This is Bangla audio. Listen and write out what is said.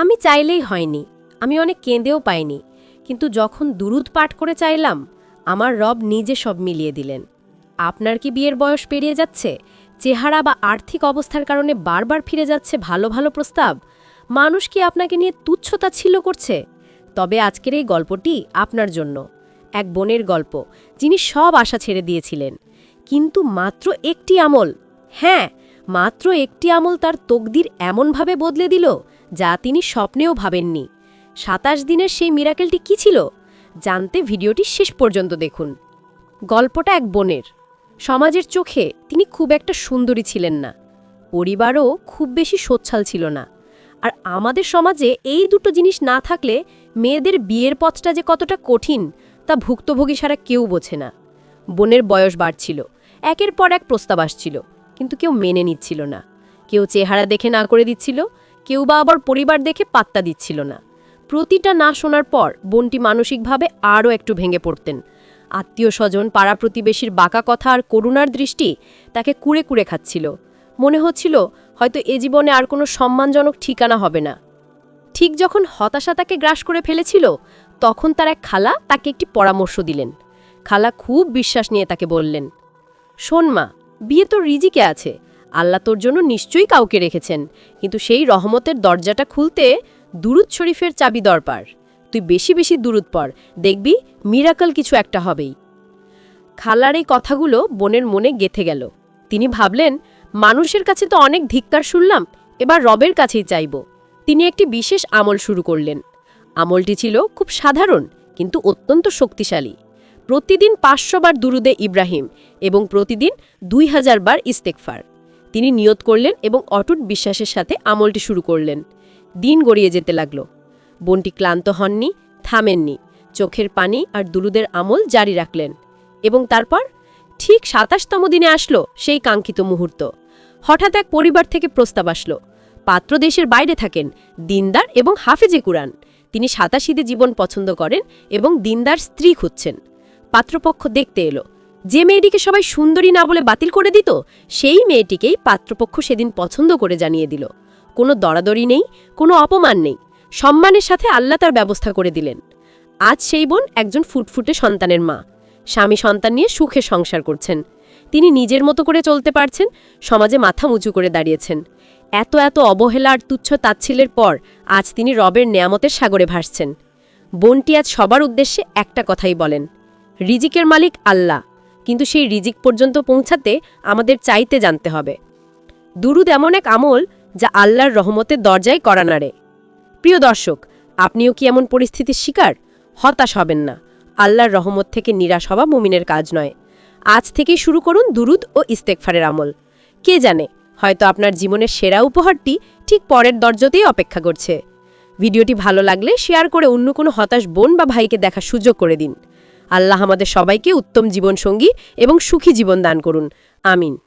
আমি চাইলেই হয়নি। আমি অনেক কেঁদেও পাইনি। কিন্তু যখন দুরুদ পাঠ করে চাইলাম, আমার রব নিজে সব মিলিয়ে দিলেন। আপনার কি বিয়ের বয়স পেরিয়ে যাচ্ছে? চেহারা বা আর্থিক অবস্থার কারণে বারবার ফিরে যাচ্ছে ভালো ভালো প্রস্তাব? মানুষ কি আপনাকে নিয়ে তুচ্ছতা ছিল করছে? তবে আজকের এই গল্পটি আপনার জন্য। এক বোনের গল্প, যিনি সব আশা ছেড়ে দিয়েছিলেন। কিন্তু মাত্র একটি আমল হ্যাঁ মাত্র একটি আমল তার তকদির এমনভাবে বদলে দিল যা তিনি স্বপ্নেও ভাবেননি। সাতাশ দিনের সেই মিরাকেলটি কি ছিল? জানতে ভিডিওটি শেষ পর্যন্ত দেখুন। গল্পটা এক বোনের। সমাজের চোখে তিনি খুব একটা সুন্দরী ছিলেন না। পরিবারও খুব বেশি সোচ্ছাল ছিল না। আর আমাদের সমাজে এই দুটো জিনিস না থাকলে মেয়েদের বিয়ের পথটা যে কতটা কঠিন, তা ভুক্তভোগী সারা কেউ বোঝে না। বোনের বয়স বাড়ছিল। একের পর এক প্রস্তাব আসছিল। কিন্তু কেউ মেনে নিচ্ছিল না। কেউ চেহারা দেখে না করে দিচ্ছিল। কেউ বা আবার পরিবার দেখে পাত্তা দিচ্ছিল না। প্রতিটা না শোনার পর বোনটি মানসিকভাবে আরও একটু ভেঙে পড়তেন। আত্মীয় স্বজন, পাড়া প্রতিবেশীর বাঁকা কথা আর করুণার দৃষ্টি তাকে কুড়ে কুড়ে খাচ্ছিল। মনে হচ্ছিল হয়তো এ জীবনে আর কোনো সম্মানজনক ঠিকানা হবে না। ঠিক যখন হতাশা তাকে গ্রাস করে ফেলেছিল, তখন তার এক খালা তাকে একটি পরামর্শ দিলেন। খালা খুব বিশ্বাস নিয়ে তাকে বললেন, শোন মা, বিয়ে তো রিজিকে আছে। আল্লাহ তোর জন্য নিশ্চয়ই কাউকে রেখেছেন। কিন্তু সেই রহমতের দরজাটা খুলতে দুরুদ শরীফের চাবি দরকার তুই বেশি বেশি দুরুদ পর দেখবি, মিরাকল কিছু একটা হবেই। খালার এই কথাগুলো বোনের মনে গেথে গেল। তিনি ভাবলেন, মানুষের কাছে তো অনেক ধিক্কার শুনলাম, এবার রবের কাছেই চাইব। তিনি একটি বিশেষ আমল শুরু করলেন। আমলটি ছিল খুব সাধারণ, কিন্তু অত্যন্ত শক্তিশালী। প্রতিদিন পাঁচশো বার দুরুদে ইব্রাহিম এবং প্রতিদিন দুই হাজার বার ইস্তেকফার। তিনি নিয়ত করলেন এবং অটুট বিশ্বাসের সাথে আমলটি শুরু করলেন। দিন গড়িয়ে যেতে লাগল। বোনটি ক্লান্ত হননি, থামেননি। চোখের পানি আর দুরুদের আমল জারি রাখলেন। এবং তারপর ঠিক সাতাশতম দিনে আসলো সেই কাঙ্ক্ষিত মুহূর্ত। হঠাৎ এক পরিবার থেকে প্রস্তাব আসলো। পাত্র দেশের বাইরে থাকেন, দিনদার এবং হাফেজে কুরআন। তিনি সাতাশিদে জীবন পছন্দ করেন এবং দিনদার স্ত্রী খুঁজছেন। পাত্রপক্ষ দেখতে এলো। যে মেয়েটিকে সবাই সুন্দরী না বলে বাতিল করে দিত, সেই মেয়েটিকেই পাত্রপক্ষ সেদিন পছন্দ করে জানিয়ে দিল। কোনো দরাদরি নেই, কোনো অপমান নেই। সম্মানের সাথে আল্লাহ তার ব্যবস্থা করে দিলেন। আজ সেই বোন একজন ফুটফুটে সন্তানের মা। স্বামী সন্তান নিয়ে সুখে সংসার করছেন। তিনি নিজের মতো করে চলতে পারছেন, সমাজে মাথা উঁচু করে দাঁড়িয়েছেন। এত এত অবহেলা আর তুচ্ছ তাচ্ছিলের পর আজ তিনি রবের নেয়ামতের সাগরে ভাসছেন। বোনটি আজ সবার উদ্দেশ্যে একটা কথাই বলেন, রিজিকের মালিক আল্লাহ। কিন্তু সেই রিজিক পর্যন্ত পৌঁছাতে আমাদের চাইতে জানতে হবে। দুরুদ এমন এক আমল যা আল্লাহর রহমতের দরজায় করা নাড়ে প্রিয় দর্শক, আপনিও কি এমন পরিস্থিতির শিকার? হতাশ হবেন না। আল্লাহর রহমত থেকে নিরাশ হওয়া মুমিনের কাজ নয়। আজ থেকেই শুরু করুন দুরুদ ও ইস্তেকফারের আমল। কে জানে, হয়তো আপনার জীবনের সেরা উপহারটি ঠিক পরের দরজাতেই অপেক্ষা করছে। ভিডিওটি ভালো লাগলে শেয়ার করে অন্য কোনো হতাশ বোন বা ভাইকে দেখার সুযোগ করে দিন। আল্লাহ আমাদের সবাইকে উত্তম জীবনসঙ্গী এবং সুখী জীবন দান করুন। আমিন।